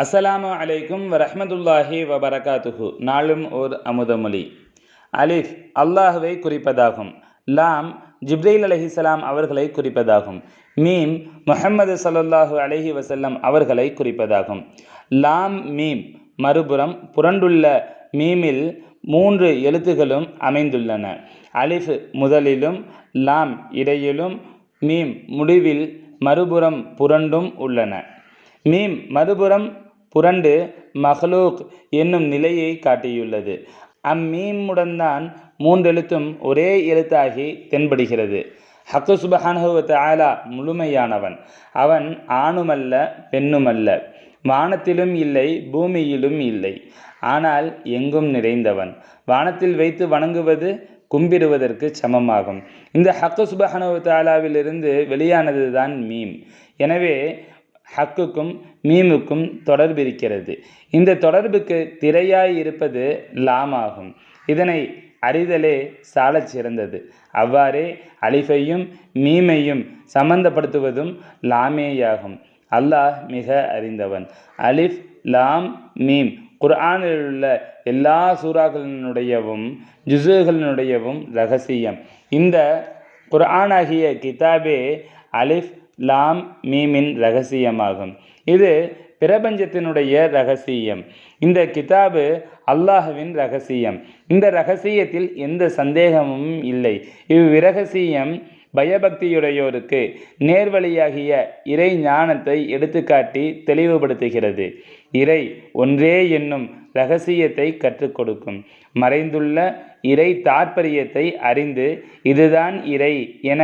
அஸ்ஸலாமு அலைக்கும் வரஹ்மத்துல்லாஹி வபரகாத்துஹு. நாளும் ஓர் அமுதமொழி. அலிஃப் அல்லாஹுவை குறிப்பதாகும். லாம் ஜிப்ரீல் அலஹிசலாம் அவர்களை குறிப்பதாகும். மீம் முஹம்மது சல்லாஹூ அலஹி வசல்லம் அவர்களை குறிப்பதாகும். லாம் மீம் மறுபுறம் புரண்டுள்ள மீமில் மூன்று எழுத்துகளும் அமைந்துள்ளன. அலிஃப் முதலிலும் லாம் இடையிலும் மீம் முடிவில் மறுபுறம் புரண்டும் உள்ளன. மீம் மறுபுறம் புரண்டு மஹ்லூக் என்னும் நிலையை காட்டியுள்ளது. அம்மீமுடன் தான் மூன்றெழுத்தும் ஒரே எழுத்தாகி தென்படுகிறது. ஹக்கு சுபஹானஹு ஆலா முழுமையானவன். அவன் ஆணுமல்ல பெண்ணுமல்ல. வானத்திலும் இல்லை பூமியிலும் இல்லை. ஆனால் எங்கும் நிறைந்தவன். வானத்தில் வைத்து வணங்குவது கும்பிடுவதற்கு சமமாகும். இந்த ஹக்கு சுபஹானஹு தஆலாவிலிருந்து வெளியானது தான் மீம். எனவே ஹக்குக்கும் மீமுக்கும் தொடர்பு இருக்கிறது. இந்த தொடர்புக்கு திரையாய் இருப்பது லாமாகும். இதனை அறிதலே சாலச் சிறந்தது. அவ்வாறே அலிஃபையும் மீமையும் சம்பந்தப்படுத்துவதும் லாமேயாகும். அல்லாஹ் மிக அறிந்தவன். அலிஃப் லாம் மீம் குர்ஆனில் உள்ள எல்லா சூறாக்களினுடையவும் ஜுசுகளினுடையவும் ரகசியம். இந்த குர்ஆனாகிய கிதாபே அலிஃப் லாம் மீமின் ரகசியமாகும். இது பிரபஞ்சத்தினுடைய ரகசியம். இந்த கிதாபு அல்லாஹுவின் ரகசியம். இந்த ரகசியத்தில் எந்த சந்தேகமும் இல்லை. இவ்விரகசியம் பயபக்தியுடையோருக்கு நேர்வழியாகிய இறை ஞானத்தை எடுத்துக்காட்டி தெளிவுபடுத்துகிறது. இறை ஒன்றே என்னும் ரகசியத்தை கற்றுக் கொடுக்கும் மறைந்துள்ள இறை தாற்பரியத்தை அறிந்து இதுதான் இறை என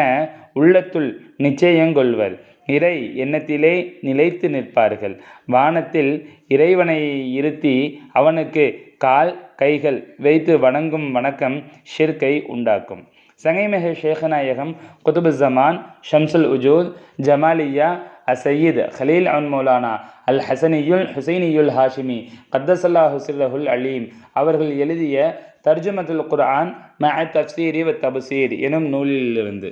உள்ளத்துள் நிச்சயங்கொள்வர் இறை எண்ணத்திலே நிலைத்து நிற்பார்கள். வானத்தில் இறைவனை இருத்தி அவனுக்கு கால் கைகள் வைத்து வணங்கும் வணக்கம் ஷிர்கை உண்டாக்கும். சங்கைமிகு ஷேഖநாயகம் குதுபுஸ்ஸமான் ஷம்சுல் உஜூத் ஜமாலியா அசையீத் ஹலீல் அன் மௌலானா அல் ஹசனியுல் ஹுசைனியுல் ஹாஷிமி கத்தசல்லா ஹுசுல்லஹுல் அலீம். அவர்கள் எழுதிய தர்ஜுமத்துல் குர்ஆன் மஹ தப்சீரி வ தபசீர் எனும் நூலிலிருந்து.